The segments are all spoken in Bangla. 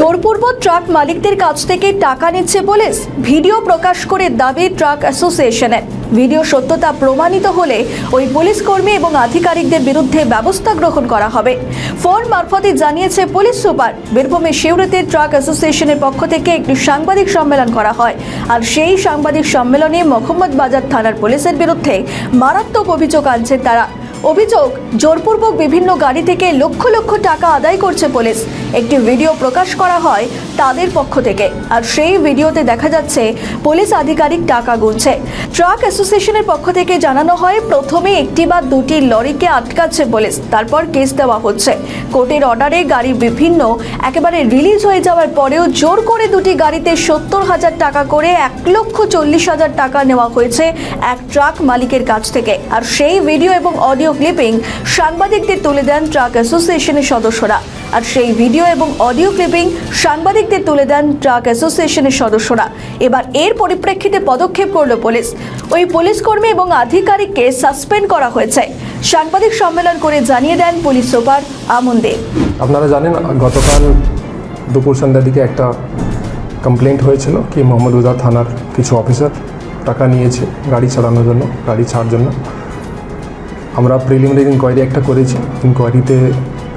জোরপূর্বক ট্রাক মালিকদের কাছ থেকে টাকা নিচ্ছে পুলিশ। ভিডিও প্রকাশ করে দাবি ট্রাক অ্যাসোসিয়েশনের ভিডিও সত্যতা প্রমাণিত হলে ওই পুলিশ কর্মী এবং আধিকারিকদের বিরুদ্ধে ব্যবস্থা গ্রহণ করা হবে। ফোন মারফতে জানিয়েছে পুলিশ সুপার, বীরভূমের শিউরিতে ট্রাক অ্যাসোসিয়েশনের পক্ষ থেকে একটি সাংবাদিক সম্মেলন করা হয়। আর সেই সাংবাদিক সম্মেলনে মোহাম্মদ বাজার থানার পুলিশের বিরুদ্ধে মারাত্মক অভিযোগ আনছে তারা। অভিযোগ, জোরপূর্বক বিভিন্ন গাড়ি থেকে লক্ষ লক্ষ টাকা আদায় করছে পুলিশ। একটি ভিডিও প্রকাশ করা হয় তাদের পক্ষ থেকে। আর সেই ভিডিওতে দেখা যাচ্ছে, পুলিশ আধিকারিক টাকা গুনছে। ট্রাক অ্যাসোসিয়েশনের পক্ষ থেকে জানানো হয়, প্রথমে একটি বা দুটি লরিকে আটকাচ্ছে পুলিশ, তারপর কেস দেওয়া হচ্ছে। কোর্টের অর্ডারে গাড়ি বিভিন্ন, একেবারে রিলিজ হয়ে যাওয়ার পরেও জোর করে দুটি গাড়িতে সত্তর হাজার টাকা করে এক লক্ষ চল্লিশ হাজার টাকা নেওয়া হয়েছে এক ট্রাক মালিকের কাছ থেকে। আর সেই ভিডিও এবং অডিও ক্লিপিং সাংবাদিকদের তুলে দেন ট্রাক অ্যাসোসিয়েশনের সদস্যরা। আর সেই ভিডিও এবং অডিও ক্লিপিং সাংবাদিকদের তুলে দেন ট্রাক অ্যাসোসিয়েশনের সদস্যরা। এবার এর পরিপ্রেক্ষিতে পদক্ষেপ করল পুলিশ। ওই পুলিশ কর্মী এবং আধিকারিককে সাসপেন্ড করা হয়েছে। সাংবাদিক সম্মেলন করে জানিয়ে দেন পুলিশ সুপার আমন দেব আপনারা জানেন, গতকাল দুপুর সন্ধ্যার দিকে একটা কমপ্লেন্ট হয়েছিল কি, মোহাম্মদ উদার থানার কিছু অফিসার টাকা নিয়েছে গাড়ি চালানোর জন্য, গাড়ি ছাড়ার জন্য। আমরা প্রিলিমিনারি ইনকোয়ারি একটা করেছি। ইনকোয়ারিতে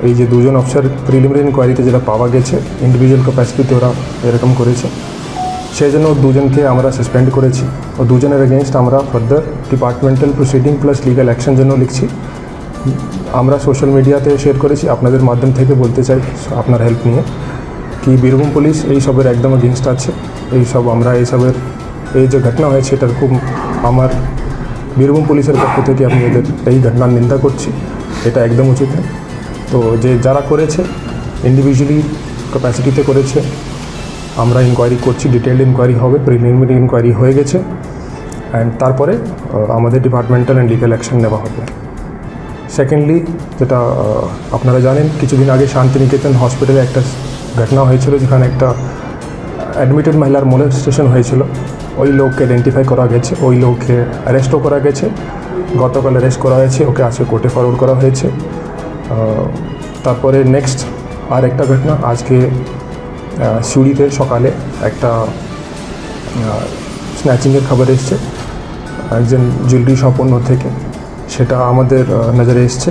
এই যে দুজন অফিসার প্রিলিমিনারি ইনকোয়ারিতে যেটা পাওয়া গেছে ইন্ডিভিজুয়াল ক্যাপাসিটিতে ওরা এরকম করেছে। সেই জন্য দুজনকে আমরা সাসপেন্ড করেছি। ও দুজনের এগেনস্ট আমরা further departmental proceeding plus legal action জন্য লিখছি। আমরা সোশ্যাল মিডিয়াতে শেয়ার করেছি, আপনাদের মাধ্যম থেকে বলতে চাই, আপনার হেল্প নিয়ে। কি বীরভূম পুলিশ এই সবের একদম এগেনস্ট আছে। এই সব আমরা এইসবের এই যে ঘটনা হয়েছে, এটার খুব আমার বীরভূম পুলিশের পক্ষ থেকে আমি এদের এই ঘটনার নিন্দা করছি। এটা একদম উচিত নয়। তো যে যারা করেছে ইন্ডিভিজুয়ালি ক্যাপাসিটিতে করেছে, আমরা ইনকোয়ারি করছি ডিটেলড ইনকোয়ারি হবে প্রিলিমিনারি ইনকোয়ারি হয়ে গেছে। অ্যান্ড তারপরে আমাদের ডিপার্টমেন্টাল অ্যান্ড লিগাল অ্যাকশন নেওয়া হবে। সেকেন্ডলি যেটা আপনারা জানেন, কিছুদিন আগে শান্তিনিকেতন হসপিটালে একটা ঘটনা হয়েছিল, যেখানে একটা অ্যাডমিটেড মহিলার মোলেস্টেশন হয়েছিল। ওই লোককে আইডেন্টিফাই করা গেছে, ওই লোককে অ্যারেস্টও করা গেছে। গতকাল অ্যারেস্ট করা হয়েছে, ওকে আজকে কোর্টে ফরওয়ার্ড করা হয়েছে। তারপরে নেক্সট আর একটা ঘটনা, আজকে সিউড়িতে সকালে একটা স্ন্যাচিংয়ের খবর এসছে। একজন জুয়েলারি অন্য থেকে। সেটা আমাদের নজরে এসছে।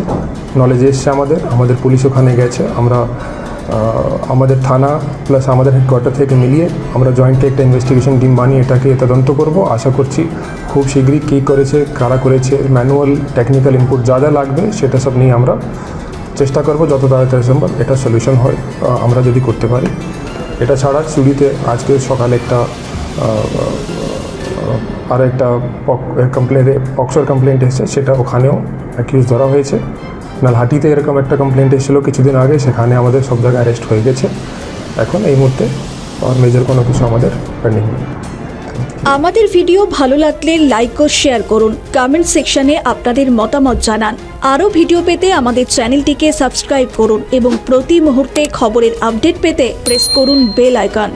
নলেজে এসছে আমাদের আমাদের পুলিশ ওখানে গেছে। আমরা আমাদের থানা প্লাস আমাদের হেডকোয়ার্টার থেকে মিলিয়ে আমরা জয়েন্টে একটা ইনভেস্টিগেশন টিম বানিয়ে এটাকে তদন্ত করব। আশা করছি খুব শীঘ্রই কী করেছে, কারা করেছে ম্যানুয়াল টেকনিক্যাল ইনপুট যা যা লাগবে সেটা সব নিয়ে আমরা চেষ্টা করব যত তাড়াতাড়ি সম্ভব এটা সলিউশন হয় আমরা যদি করতে পারি। এটা ছাড়া চুরিতে আজকে সকালে একটা আর একটা কমপ্লেনে পক্সোর কমপ্লেন্ট এসেছে, সেটা ওখানেও অ্যাকিউজ ধরা হয়েছে। নালহাটিতে এরকম একটা কমপ্লেন্ট এসেছিল কিছুদিন আগে, সেখানে আমাদের সব জায়গায় অ্যারেস্ট হয়ে গেছে। এখন এই মুহূর্তে আর মেজর কোনো কিছু আমাদের পেন্ডিং নেই। আমাদের ভিডিও ভালো লাগলে লাইক ও শেয়ার করুন। কমেন্ট সেকশনে আপনাদের মতামত জানান। আরও ভিডিও পেতে আমাদের চ্যানেলটিকে সাবস্ক্রাইব করুন এবং প্রতি মুহূর্তে খবরের আপডেট পেতে প্রেস করুন বেল আইকন